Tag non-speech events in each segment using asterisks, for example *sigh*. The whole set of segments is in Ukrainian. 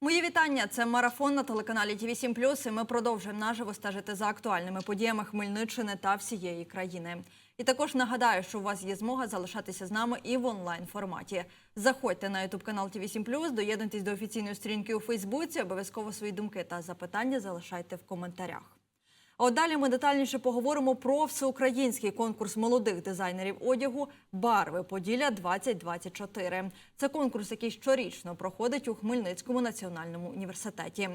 Мої вітання. Це марафон на телеканалі Ті 7 І ми продовжуємо наживо стежити за актуальними подіями Хмельниччини та всієї країни. І також нагадаю, що у вас є змога залишатися з нами і в онлайн форматі. Заходьте на ютуб канал Ті 7 доєднуйтесь до офіційної сторінки у Фейсбуці. Обов'язково свої думки та запитання залишайте в коментарях. А от далі ми детальніше поговоримо про всеукраїнський конкурс молодих дизайнерів одягу Барви Поділля 2024 Це конкурс, який щорічно проходить у Хмельницькому національному університеті.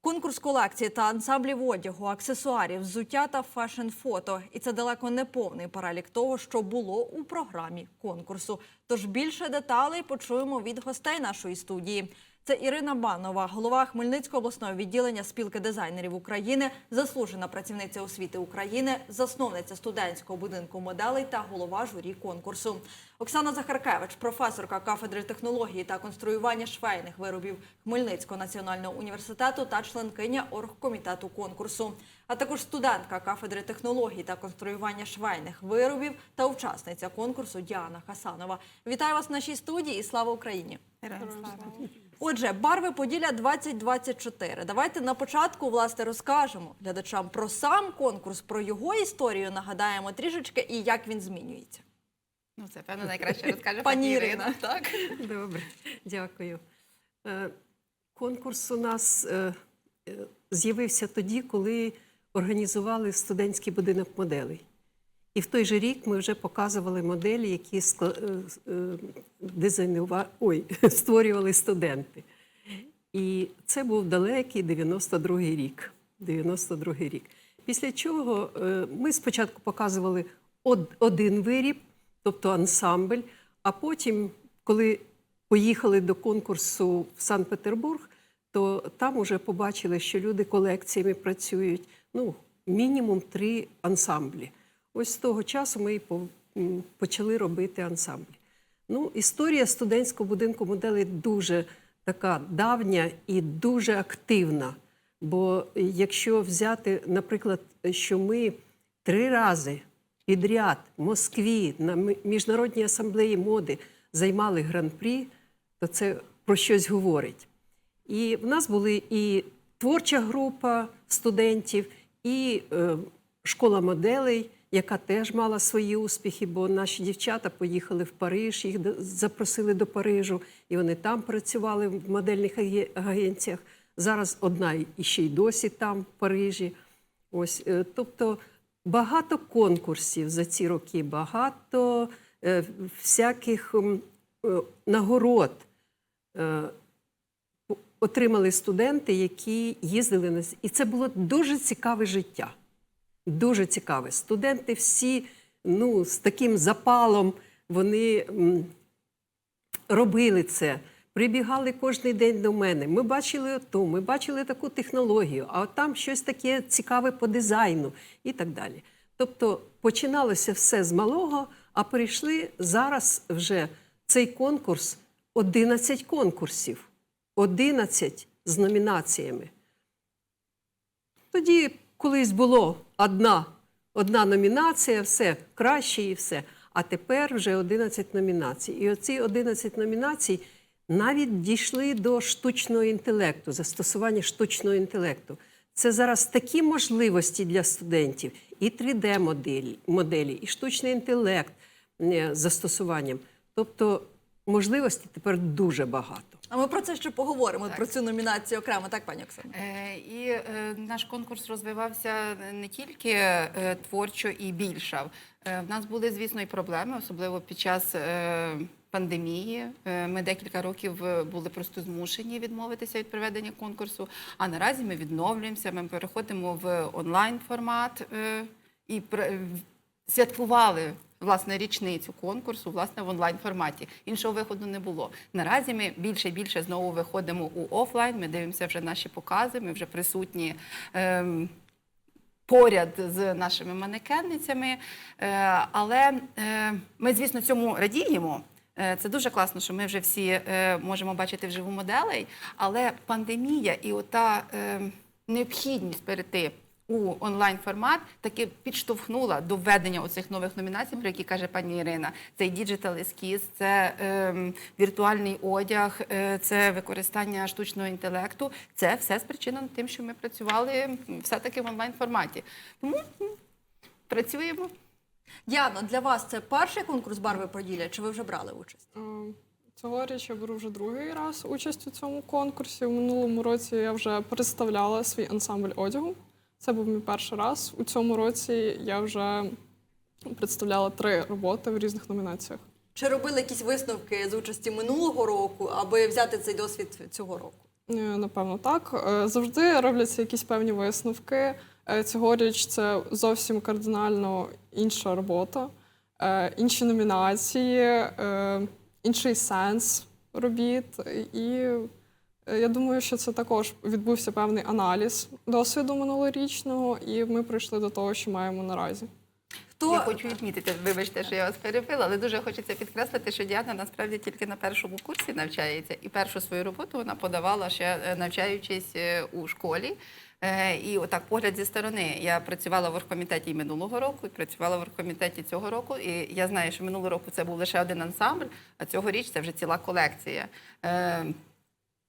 Конкурс колекції та ансамблів одягу, аксесуарів, взуття та фешн-фото. І це далеко не повний перелік того, що було у програмі конкурсу. Тож більше деталей почуємо від гостей нашої студії. Це Ірина Банова, голова Хмельницького обласного відділення спілки дизайнерів України, заслужена працівниця освіти України, засновниця студентського будинку моделей та голова журі конкурсу. Оксана Захаркевич, професорка кафедри технології та конструювання швейних виробів Хмельницького національного університету та членкиня оргкомітету конкурсу, а також студентка кафедри технології та конструювання швейних виробів та учасниця конкурсу Діана Хасанова. Вітаю вас в нашій студії і слава Україні! Отже, барви Поділля 2024. Давайте на початку власне розкажемо глядачам про сам конкурс, про його історію. Нагадаємо трішечки і як він змінюється. Ну, це певно найкраще розкаже Пані Ірина. Так Добре, дякую. Е, Конкурс у нас е, е, з'явився тоді, коли організували студентський будинок моделей. І в той же рік ми вже показували моделі, які е, е, дизайнува... Ой, *laughs* створювали студенти. І це був далекий 92-й рік. 92-й рік. Після чого е, ми спочатку показували один виріб, тобто ансамбль, а потім, коли поїхали до конкурсу в Санкт-Петербург, то там вже побачили, що люди колекціями працюють. Ну, мінімум три ансамблі. Ось з того часу ми і почали робити ансамблі. Ну, історія студентського будинку моделей дуже така давня і дуже активна. Бо якщо взяти, наприклад, що ми три рази підряд в Москві на міжнародній асамблеї моди займали гран-прі, то це про щось говорить. І в нас були і творча група студентів, і е, школа моделей, яка теж мала свої успіхи, бо наші дівчата поїхали в Париж, їх запросили до Парижу, і вони там працювали в модельних агенціях. Зараз одна і ще й досі там, в Парижі. Ось, е, тобто багато конкурсів за ці роки, багато е, всяких е, нагород отримали студенти, які їздили на і це було дуже цікаве життя. Дуже цікаве. Студенти всі ну, з таким запалом вони робили це. Прибігали кожен день до мене. Ми бачили то, ми бачили таку технологію, а от там щось таке цікаве по дизайну і так далі. Тобто починалося все з малого, а перейшли зараз вже цей конкурс 11 конкурсів, 11 з номінаціями. Тоді колись було одна, одна номінація, все краще і все. А тепер вже 11 номінацій. І оці 11 номінацій навіть дійшли до штучного інтелекту, застосування штучного інтелекту. Це зараз такі можливості для студентів, і 3D-моделі, моделі, і штучний інтелект е, з застосуванням. Тобто можливостей тепер дуже багато. А ми про це ще поговоримо Так. про цю номінацію окремо, так, пані Оксана? Е, і е, наш конкурс розвивався не тільки е, творчо і більшав. Е, в нас були, звісно, і проблеми, особливо під час е, пандемії. Е, ми декілька років е, були просто змушені відмовитися від проведення конкурсу. А наразі ми відновлюємося. Ми переходимо в онлайн формат е, і святкували власне річницю конкурсу власне в онлайн форматі. Іншого виходу не було. Наразі ми більше і більше знову виходимо у офлайн. Ми дивимося вже наші покази. Ми вже присутні. Ем, Поряд з нашими манекенницями, Е, але е, ми, звісно, цьому радіємо. Е, Це дуже класно, що ми вже всі можемо бачити вживу моделей, але пандемія і ота е, необхідність перейти у онлайн формат таки підштовхнула до введення оцих нових номінацій, про які каже пані Ірина. Це і діджитал ескіз, це ем, віртуальний одяг, е, це використання штучного інтелекту. Це все спричинено тим, що ми працювали все-таки в онлайн форматі. Тому працюємо. Діано, для вас це перший конкурс барви Поділля, чи ви вже брали участь? Е, Цьогоріч я беру вже другий раз участь у цьому конкурсі. У минулому році я вже представляла свій ансамбль одягу. Це був мій перший раз. У цьому році я вже представляла три роботи в різних номінаціях. Чи робили якісь висновки з участі минулого року, аби взяти цей досвід цього року? Е, Напевно, так. Е, Завжди робляться якісь певні висновки. Е, Цьогоріч це зовсім кардинально інша робота, інші номінації, інший сенс робіт. І я думаю, що це також відбувся певний аналіз досвіду минулорічного, і ми прийшли до того, що маємо наразі. Хто Я хочу відмітити, вибачте, що я вас перебила, але дуже хочеться підкреслити, що Діана насправді тільки на першому курсі навчається, і першу свою роботу вона подавала ще е, навчаючись е, у школі. Е, І отак погляд зі сторони. Я працювала в оргкомітеті і минулого року, і працювала в оргкомітеті цього року. І я знаю, що минулого року це був лише один ансамбль, а цьогоріч це вже ціла колекція.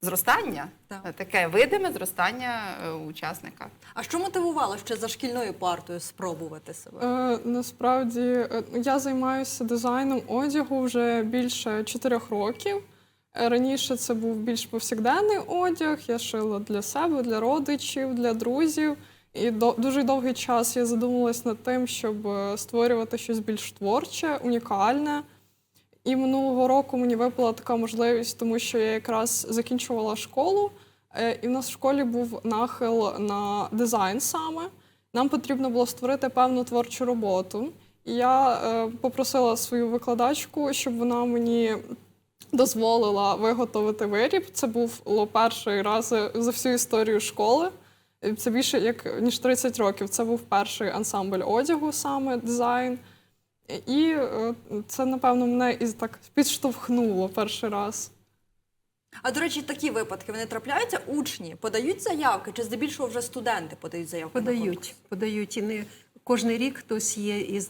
Зростання, Так. е, таке видиме зростання е, учасника. а що мотивувало ще за шкільною партою спробувати себе? Е, насправді е, я займаюся дизайном одягу вже більше чотирьох років. Раніше це був більш повсякденний одяг. Я шила для себе, для родичів, для друзів. І до, дуже довгий час я задумалась над тим, щоб створювати щось більш творче, унікальне. І минулого року мені випала така можливість, тому що я якраз закінчувала школу, е, і в нас в школі був нахил на дизайн саме. Нам потрібно було створити певну творчу роботу. І я е, попросила свою викладачку, щоб вона мені дозволила виготовити виріб. Це був перший раз за всю історію школи. Це більше як ніж 30 років. Це був перший ансамбль одягу, саме дизайн. І е, це, напевно, мене і так підштовхнуло перший раз. А до речі, такі випадки вони трапляються. Учні подають заявки, чи здебільшого вже студенти подають заявки? на конкурс? Подають, подають. І не кожний рік хтось є із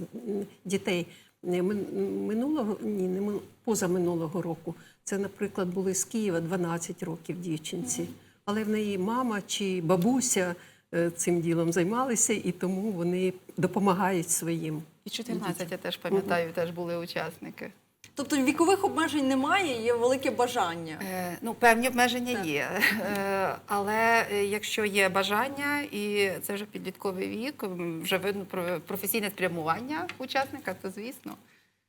дітей минулого, ні, не мин- позаминулого року. Це, наприклад, були з Києва 12 років дівчинці. Але в неї мама чи бабуся е, цим ділом займалися, і тому вони допомагають своїм. І 14, я теж пам'ятаю, теж були учасники. Тобто вікових обмежень немає, є велике бажання. Е, Ну, певні обмеження Так. є. Е, Але е, якщо є бажання, і це вже підлітковий вік, вже видно про професійне спрямування учасника, то звісно.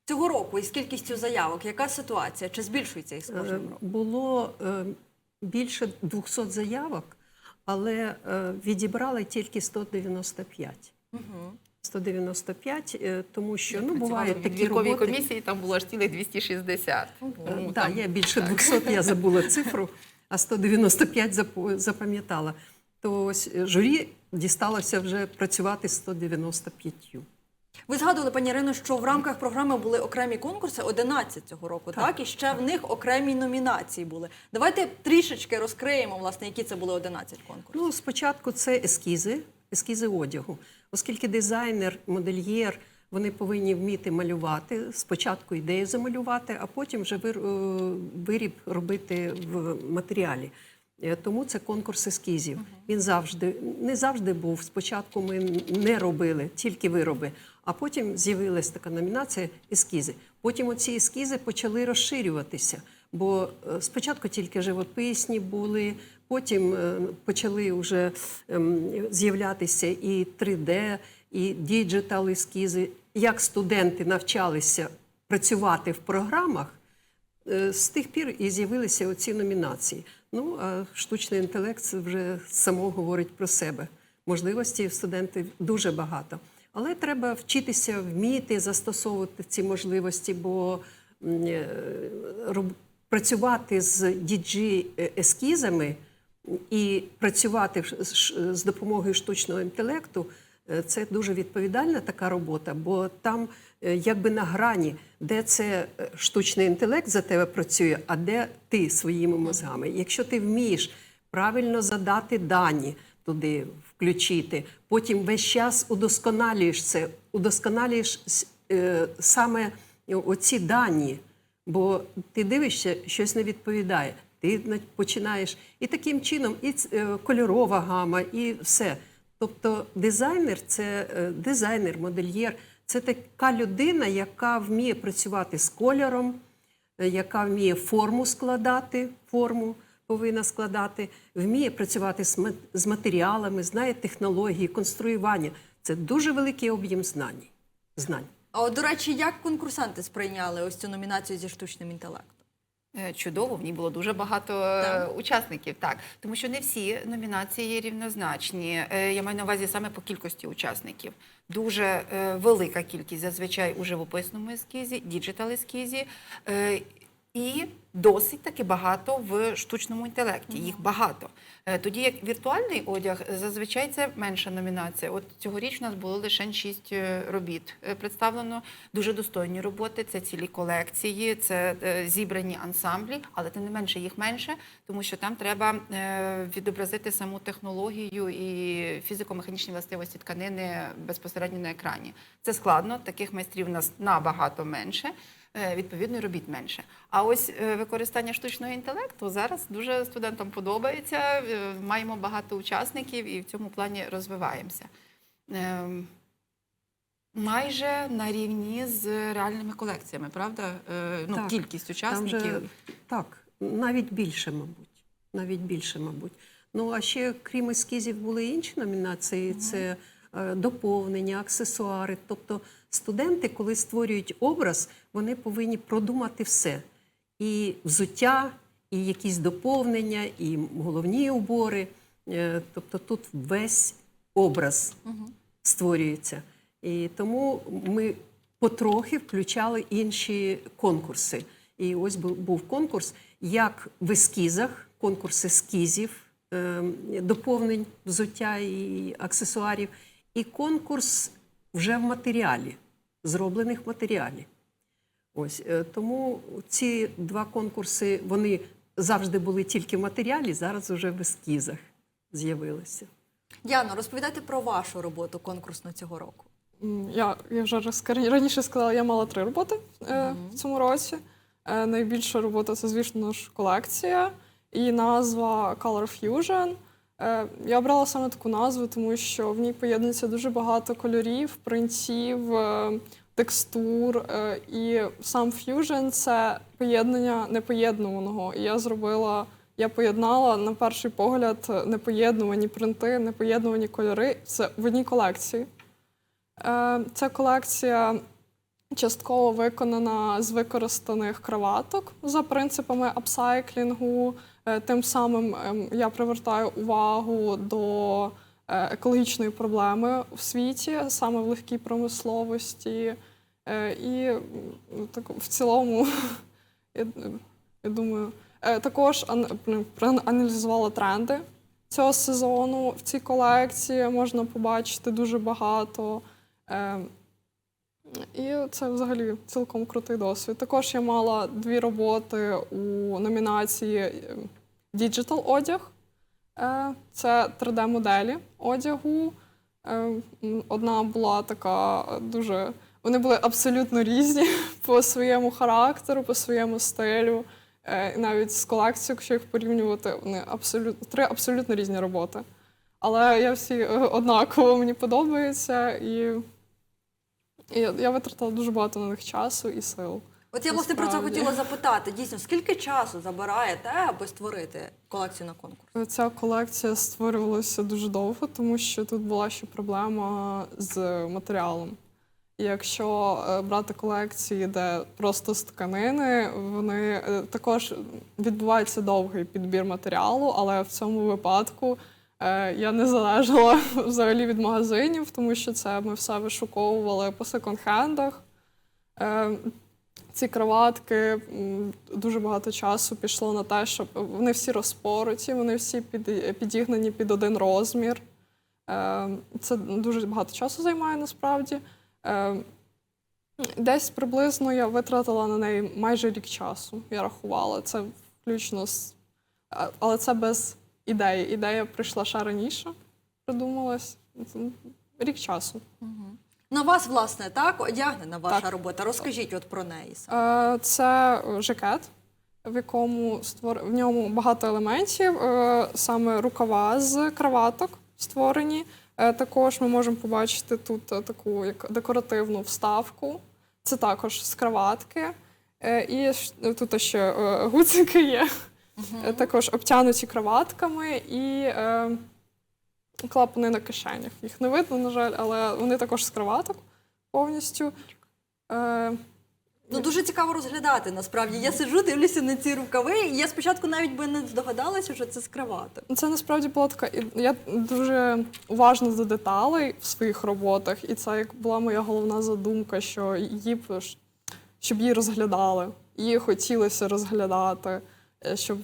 Цього року із кількістю заявок, яка ситуація? Чи збільшується їх з Е, кожним роком? Було е, більше 200 заявок, але е, відібрали тільки 195. 195, е, тому що ну, бувають в такі роботи. комісії, там було аж цілих 260. Тому Так, там- я більше 200, я *laughs* забула цифру, а 195 зап- запам'ятала. То ось е, журі дісталося вже працювати з 195. Ви згадували, пані Ірино, що в рамках програми були окремі конкурси 11 цього року, так. Так. І ще в них окремі номінації були. Давайте трішечки розкриємо, власне, які це були 11 конкурсів. Ну, спочатку це ескізи, ескізи одягу, оскільки дизайнер, модельєр. Вони повинні вміти малювати. Спочатку ідею замалювати, а потім вже е, виріб робити в матеріалі. Е, Тому це конкурс ескізів. Він завжди не завжди був. Спочатку ми не робили тільки вироби, а потім з'явилася така номінація ескізи. Потім оці ескізи почали розширюватися. Бо е, спочатку тільки живописні були, потім е, почали вже ем, з'являтися і 3D, і діджитал ескізи. Як студенти навчалися працювати в програмах, Е, З тих пір і з'явилися оці номінації. Ну, а штучний інтелект вже само говорить про себе. Можливості студентів дуже багато. Але треба вчитися вміти застосовувати ці можливості, бо е, працювати з dg ескізами і працювати з допомогою штучного інтелекту Е, Це дуже відповідальна така робота, бо там е, якби на грані, де це е, штучний інтелект за тебе працює, а де ти своїми мозгами. Якщо ти вмієш правильно задати дані, туди включити. Потім весь час удосконалюєш це, удосконалюєш саме оці дані. Бо ти дивишся, щось не відповідає. Ти починаєш. І таким чином, і е, кольорова гама, і все. Тобто дизайнер це е, дизайнер, модельєр. Це така людина, яка вміє працювати з кольором, е, яка вміє форму складати, форму повинна складати, вміє працювати з матеріалами, знає технології, конструювання. Це дуже великий об'єм знань. знань. А от, до речі, як конкурсанти сприйняли ось цю номінацію зі штучним інтелектом? Е, Чудово, в ній було дуже багато е, Так. учасників, так тому що не всі номінації рівнозначні. Е, Я маю на увазі саме по кількості учасників. Дуже велика кількість зазвичай у живописному ескізі, діджитал ескізі. І досить таки багато в штучному інтелекті. Їх багато. Е, Тоді як віртуальний одяг, е, зазвичай це менша номінація. От цьогоріч у нас було лише шість е, робіт представлено. Дуже достойні роботи. Це цілі колекції, це зібрані ансамблі, але тим не менше їх менше, тому що там треба відобразити саму технологію і фізико-механічні властивості тканини безпосередньо на екрані. Це складно. Таких майстрів у нас набагато менше. Е, Відповідно, і робіт менше. А ось е, використання штучного інтелекту зараз дуже студентам подобається. е, Маємо багато учасників і в цьому плані розвиваємося. Ем, Майже на рівні з реальними колекціями, правда? Ну, Так, кількість Там учасників. же, так, навіть більше, мабуть. Навіть більше, мабуть. Ну, а ще, крім ескізів, були інші номінації: це доповнення, аксесуари. Тобто студенти, коли створюють образ, вони повинні продумати все. І взуття, і якісь доповнення, і головні убори. Е, Тобто тут весь образ створюється. І тому ми потрохи включали інші конкурси. І ось був конкурс як в ескізах, конкурс ескізів, ем, доповнень взуття і аксесуарів, і конкурс вже в матеріалі, зроблених матеріалів. Ось е, тому ці два конкурси вони завжди були тільки в матеріалі, зараз вже в ескізах з'явилися. Яно, розповідайте про вашу роботу конкурсну цього року. Я, я вже раніше сказала, я мала три роботи е, в цьому році. Е, найбільша робота це, звісно ж, колекція і назва Color Fusion. Е, я обрала саме таку назву, тому що в ній поєднується дуже багато кольорів, принтів, е, текстур. е, і сам Fusion це поєднання непоєднуваного. І я зробила. Я поєднала на перший погляд непоєднувані принти, непоєднувані кольори. Це в одній колекції. Е, Ця колекція частково виконана з використаних краваток за принципами апсайклінгу. Е, Тим самим ем, я привертаю увагу до екологічної проблеми в світі, саме в легкій промисловості. Е, І так, в цілому, *laughs* я, я думаю, е, також ан- проаналізувала тренди цього сезону. В цій колекції можна побачити дуже багато. Е, І це взагалі цілком крутий досвід. Також я мала дві роботи у номінації Digital одяг. Це 3D-моделі одягу. Одна була така дуже. Вони були абсолютно різні *laughs* по своєму характеру, по своєму стилю. Е, навіть з колекцією, якщо їх порівнювати, вони абсолютно три абсолютно різні роботи. Але я всі е, однаково мені подобаються, і, і я- я витратила дуже багато на них часу і сил. От я власне про це хотіла запитати. Дійсно, скільки часу забирає те, аби створити колекцію на конкурс? Ця колекція створювалася дуже довго, тому що тут була ще проблема з матеріалом. Якщо е, брати колекції, де просто з тканини, вони е, також відбувається довгий підбір матеріалу, але в цьому випадку е, я не залежала *laughs* взагалі від магазинів, тому що це ми все вишуковували по секонд-хендах. Ці кроватки дуже багато часу пішло на те, щоб вони всі розпороті, вони всі під, підігнані під один розмір. Це дуже багато часу займає насправді. Е, Десь приблизно я витратила на неї майже рік часу. Я рахувала це включно з. Але це без ідеї. Ідея прийшла ще раніше. придумалась рік часу. На вас, власне, так одягнена ваша Так. робота. Розкажіть от про неї. Е, Це е, жакет, в якому створ... в ньому багато елементів, е, саме рукава з краваток створені. Е, Також ми можемо побачити тут е, таку як декоративну вставку. Це також з краватки. Е, І тут ще гуцики є. Е, Також обтянуті краватками і клапани на кишенях. Їх не видно, на жаль, але вони також з краваток повністю. Ну дуже цікаво розглядати. Насправді я сиджу, дивлюся на ці рукави, і я спочатку навіть би не здогадалася, що це з кравати. Це насправді була така. Я дуже уважна до деталей в своїх роботах, і це як була моя головна задумка, що її щоб її розглядали. Її хотілося розглядати, е, щоб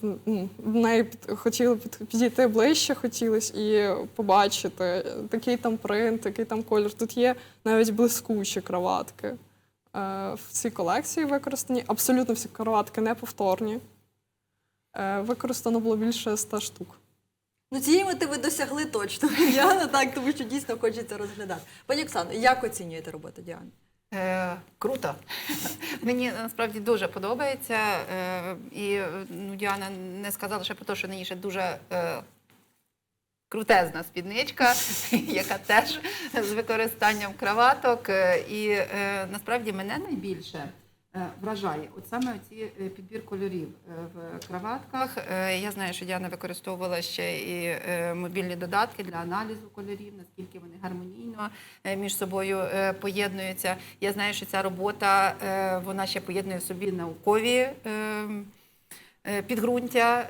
в неї хотіли під- підійти ближче, хотілося і побачити, е, такий там принт, такий там колір. Тут є навіть блискучі краватки. Е, В цій колекції використані абсолютно всі краватки неповторні. Е, Використано було більше ста штук. Ну цієї мети ви досягли точно. *laughs* Діана, так, тому що дійсно хочеться розглядати. Пані Оксано, як оцінюєте роботу Діани? Е, круто. *laughs* Мені насправді дуже подобається. Е, і е, ну, Діана не сказала ще про те, що неї ще дуже е, крутезна спідничка, *laughs* яка теж з використанням краваток. Е, І е, насправді мене найбільше. е, Вражає от саме ці підбір кольорів в краватках. Я знаю, що Діана використовувала ще і мобільні додатки для аналізу кольорів, наскільки вони гармонійно між собою поєднуються. Я знаю, що ця робота вона ще поєднує собі наукові е, е, підґрунтя.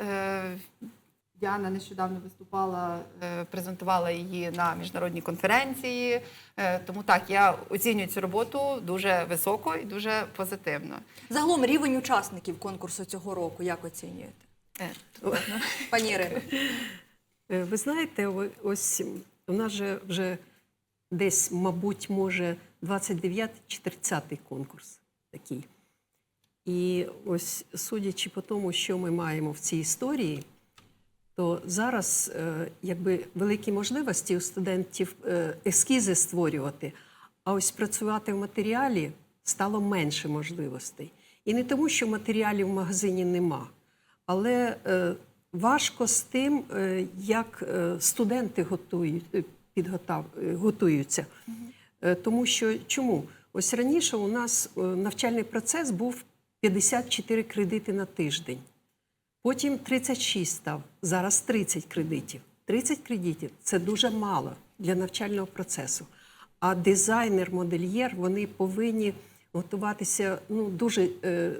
Діана нещодавно виступала, е, презентувала її на міжнародній конференції. Е, Тому так, я оцінюю цю роботу дуже високо і дуже позитивно. Загалом рівень учасників конкурсу цього року, як оцінюєте? Е, Пані Ірино. Ви знаєте, ось у нас же вже десь, мабуть, може 29 чи 30 конкурс такий. І ось судячи по тому, що ми маємо в цій історії, то зараз е, якби великі можливості у студентів е, ескізи створювати, а ось працювати в матеріалі стало менше можливостей. І не тому, що матеріалів в магазині нема, але е, важко з тим, як студенти готують, підготав, готуються. Тому що чому? Ось раніше у нас навчальний процес був 54 кредити на тиждень. Потім 36 став, зараз 30 кредитів. 30 кредитів це дуже мало для навчального процесу. А дизайнер, модельєр вони повинні готуватися ну, дуже е,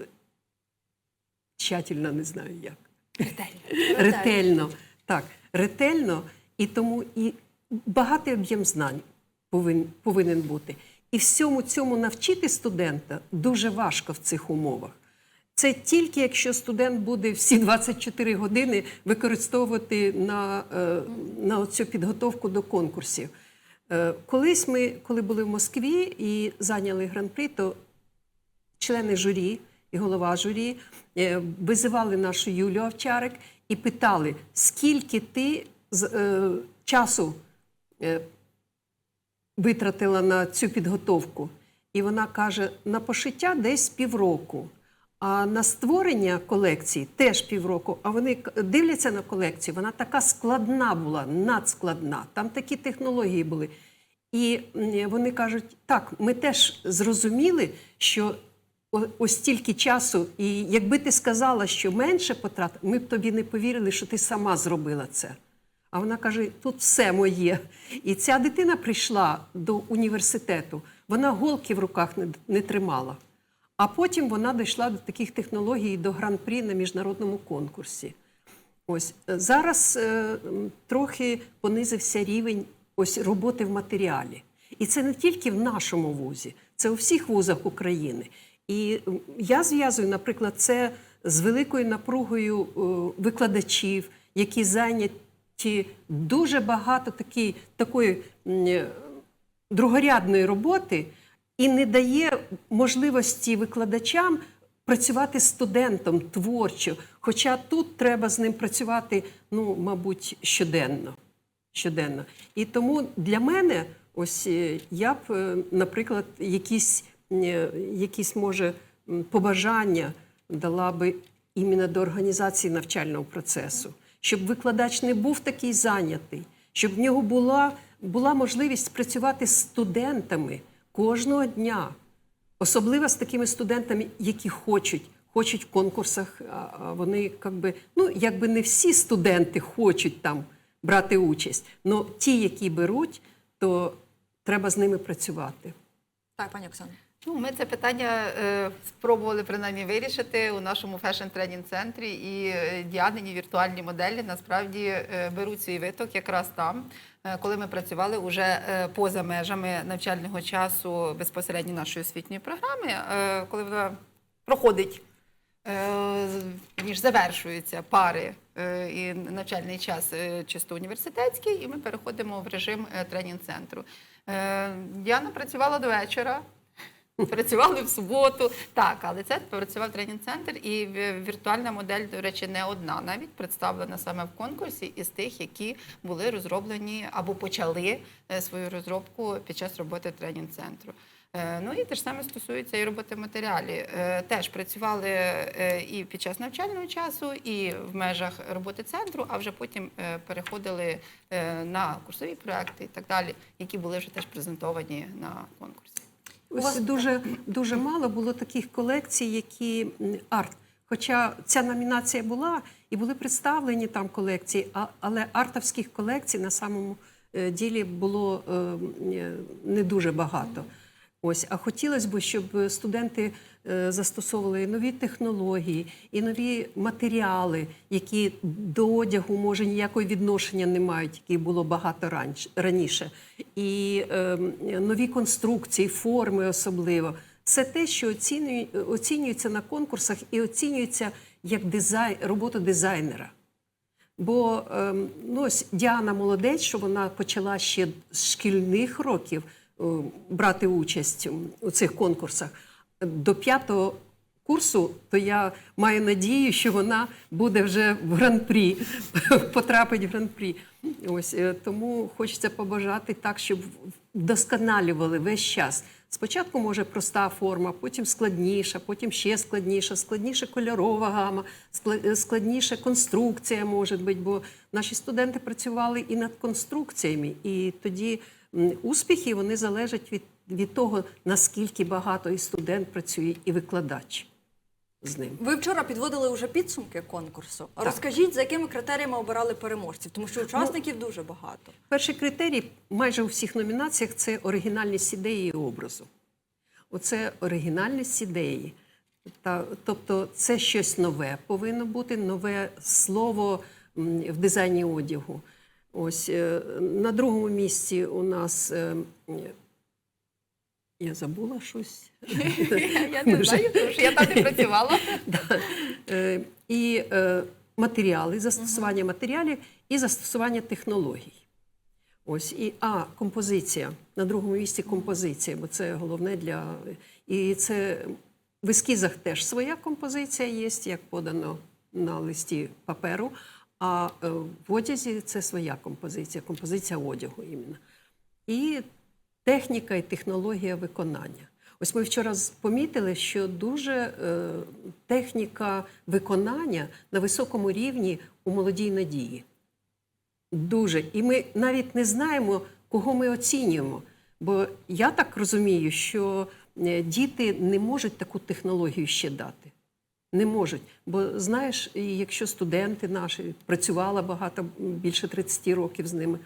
тщательно, не знаю як. Ретельно. *laughs* Ретельно. Так, ретельно, і тому і багатий об'єм знань повинен, повинен бути. І всьому цьому навчити студента дуже важко в цих умовах. Це тільки якщо студент буде всі 24 години використовувати на, е, на цю підготовку до конкурсів. Е, Колись ми, коли були в Москві і зайняли гран-при, то члени журі і голова журі е, визивали нашу Юлю Овчарик і питали, скільки ти з, часу витратила на цю підготовку. І вона каже: на пошиття десь півроку. А на створення колекції теж півроку. А вони дивляться на колекцію, вона така складна була, надскладна. Там такі технології були. І вони кажуть: так, ми теж зрозуміли, що ось стільки часу, і якби ти сказала, що менше потрат, ми б тобі не повірили, що ти сама зробила це. А вона каже: тут все моє. І ця дитина прийшла до університету, вона голки в руках не, не тримала. А потім вона дійшла до таких технологій до гран-прі на міжнародному конкурсі. Ось е, зараз е, трохи понизився рівень ось роботи в матеріалі. І це не тільки в нашому вузі, це у всіх вузах України. І я зв'язую, наприклад, це з великою напругою е, викладачів, які зайняті дуже багато такі, такої е, другорядної роботи і не дає можливості викладачам працювати студентом творчо. Хоча тут треба з ним працювати, ну, мабуть, щоденно. щоденно. І тому для мене, ось е, я б, е, наприклад, якісь, е, якісь може побажання дала би іменно до організації навчального процесу, щоб викладач не був такий зайнятий, щоб в нього була, була можливість працювати з студентами кожного дня. Особливо з такими студентами, які хочуть, хочуть в конкурсах. Вони якби, ну, якби не всі студенти хочуть там брати участь, але ті, які беруть, то треба з ними працювати. Так, пані Оксано. Ну, ми це питання е, спробували принаймні вирішити у нашому фешн-тренінг центрі, і е, діанині віртуальні моделі насправді е, беруть свій виток якраз там, е, коли ми працювали вже е, поза межами навчального часу безпосередньо нашої освітньої програми, е, коли вона проходить. е, Ніж завершуються пари е, і навчальний час чисто університетський, і ми переходимо в режим тренінг-центру. Діана працювала до вечора, *laughs* Працювали в суботу, так, але це працював тренінг-центр, і віртуальна модель, до речі, не одна, навіть представлена саме в конкурсі із тих, які були розроблені або почали е, свою розробку під час роботи тренінг-центру. Е, Ну і те ж саме стосується і роботи матеріалі. Е, Теж працювали і під час навчального часу, і в межах роботи центру, а вже потім переходили на курсові проекти і так далі, які були вже теж презентовані на конкурсі. Ось дуже, дуже мало було таких колекцій, які арт. Хоча ця номінація була і були представлені там колекції, а- але артовських колекцій на самому е, ділі було е, е, не дуже багато. Ось, а хотілося б, щоб студенти застосовували нові технології і нові матеріали, які до одягу може ніякого відношення не мають, яких було багато раніше. І е, нові конструкції, форми особливо. Це те, що оцінює, оцінюється на конкурсах і оцінюється як дизайн, робота дизайнера. Бо ем, ну, ось Діана молодець, що вона почала ще з шкільних років е, брати участь у цих конкурсах. До п'ятого курсу, то я маю надію, що вона буде вже в гран-прі, *laughs* потрапить в гран-прі. Ось е, тому хочеться побажати так, щоб вдосконалювали весь час. Спочатку може проста форма, потім складніша, потім ще складніша, складніша кольорова гама, скла- складніша конструкція може бути, бо наші студенти працювали і над конструкціями, і тоді успіхи вони залежать від, від того, наскільки багато і студент працює, і викладач з ним. Ви вчора підводили вже підсумки конкурсу. Розкажіть, за якими критеріями обирали переможців, тому що учасників дуже багато. Перший критерій майже у всіх номінаціях це оригінальність ідеї і образу. Оце оригінальність ідеї. Та, тобто це щось нове повинно бути, нове слово в дизайні одягу. Ось е, на другому місці у нас е, я забула щось. *laughs* Я не знаю, тому що я там не працювала. *laughs* Е, І е, матеріали, застосування матеріалів і застосування технологій. Ось і а композиція на другому місці композиція, бо це головне для і це в ескізах теж своя композиція є, як подано на листі паперу. А е, в одязі це своя композиція, композиція одягу іменно. І техніка і технологія виконання. Ось ми вчора помітили, що дуже е, техніка виконання на високому рівні у молодій надії. Дуже. І ми навіть не знаємо, кого ми оцінюємо. Бо я так розумію, що е, діти не можуть таку технологію ще дати. Не можуть. Бо знаєш, якщо студенти наші працювала багато, більше 30 років з ними,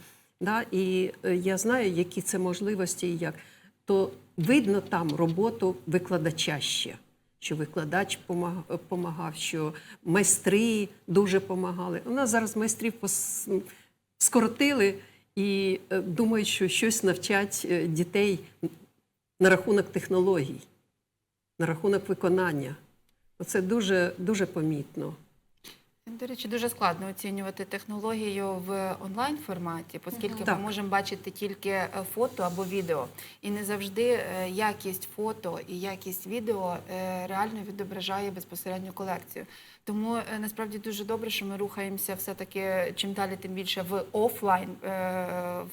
да, і е, я знаю, які це можливості і як, то видно там роботу викладача ще. Що викладач допомагав, що майстри дуже допомагали. У нас зараз майстрів пос- скоротили і е, думають, що щось навчать е, дітей на рахунок технологій, на рахунок виконання. Це дуже, дуже помітно. До речі, дуже складно оцінювати технологію в онлайн форматі, оскільки Так. ми можемо бачити тільки е, фото або відео. І не завжди е, якість фото і якість відео е, реально відображає безпосередньо колекцію. Тому насправді дуже добре, що ми рухаємося все-таки чим далі, тим більше в офлайн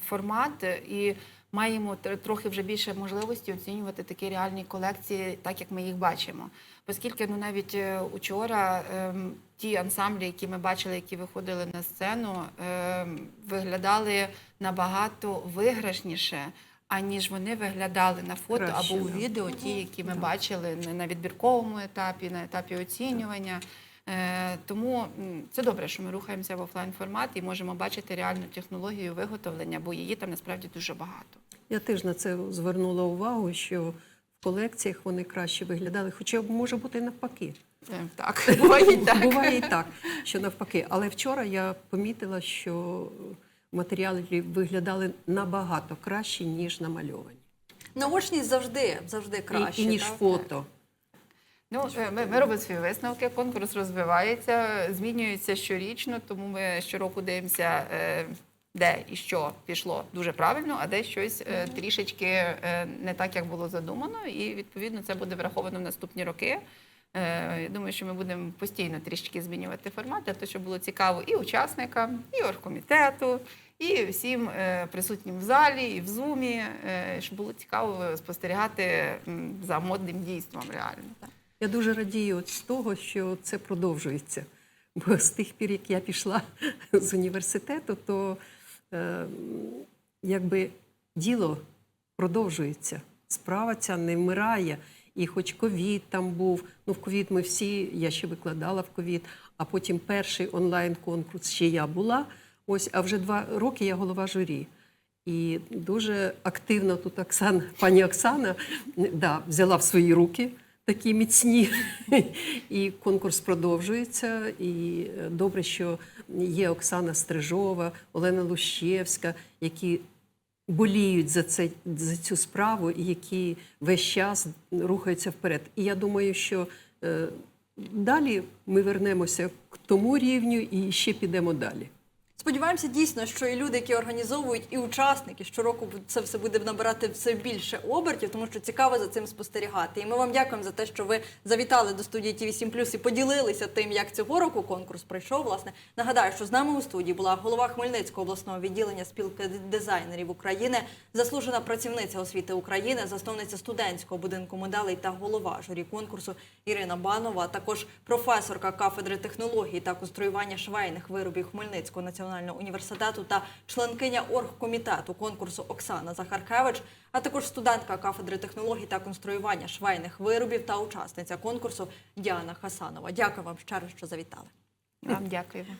формат і маємо трохи вже більше можливості оцінювати такі реальні колекції, так як ми їх бачимо. Оскільки ну навіть е, учора ем, ті ансамблі, які ми бачили, які виходили на сцену, ем, виглядали набагато виграшніше. Аніж вони виглядали на фото Краще, або у відео, ті, які ми бачили на- на відбірковому етапі, на етапі оцінювання. Е, Тому це добре, що ми рухаємося в офлайн формат і можемо бачити реальну технологію виготовлення, бо її там насправді дуже багато. Я теж на це звернула увагу, що в колекціях вони краще виглядали, хоча може бути і навпаки. Е, Так, *laughs* буває і так. Буває і так, що навпаки. Але вчора я помітила, що матеріали виглядали набагато краще, ніж намальовані. Наочність завжди, завжди І- краще. і, ніж так? фото. Ну, е, ми, ми робимо свої висновки, конкурс розвивається, змінюється щорічно, тому ми щороку дивимося, е, де і що пішло дуже правильно, а де щось е, трішечки не так, як було задумано, і відповідно це буде враховано в наступні роки. Я думаю, що ми будемо постійно трішки змінювати формат, для того, щоб було цікаво і учасникам, і оргкомітету, і всім присутнім в залі, і в зумі, щоб було цікаво спостерігати за модним дійством реально. Я дуже радію з того, що це продовжується. Бо з тих пір, як я пішла з університету, то е, якби діло продовжується. Справа ця не вмирає. І хоч ковід там був, ну в ковід ми всі, я ще викладала в ковід, а потім перший онлайн-конкурс ще я була. Ось, а вже два роки я голова журі. І дуже активно тут Оксана, пані Оксана да, взяла в свої руки такі міцні. І конкурс продовжується. І е, добре, що є Оксана Стрижова, Олена Лущевська, які боліють за, це, за цю справу і які весь час рухаються вперед. І я думаю, що е, далі ми вернемося к тому рівню і ще підемо далі. Сподіваємося дійсно, що і люди, які організовують, і учасники щороку це все буде набирати все більше обертів, тому що цікаво за цим спостерігати. І ми вам дякуємо за те, що ви завітали до студії ТВ 7 і поділилися тим, як цього року конкурс пройшов. Власне, нагадаю, що з нами у студії була голова Хмельницького обласного відділення спілки дизайнерів України, заслужена працівниця освіти України, засновниця студентського будинку моделей та голова журі конкурсу Ірина Банова, а також професорка кафедри технологій та конструювання швейних виробів Хмельницького національного університету та членкиня оргкомітету конкурсу Оксана Захаркевич, а також студентка кафедри технологій та конструювання швейних виробів та учасниця конкурсу Діана Хасанова. Дякую вам ще раз, що завітали. Вам дякуємо.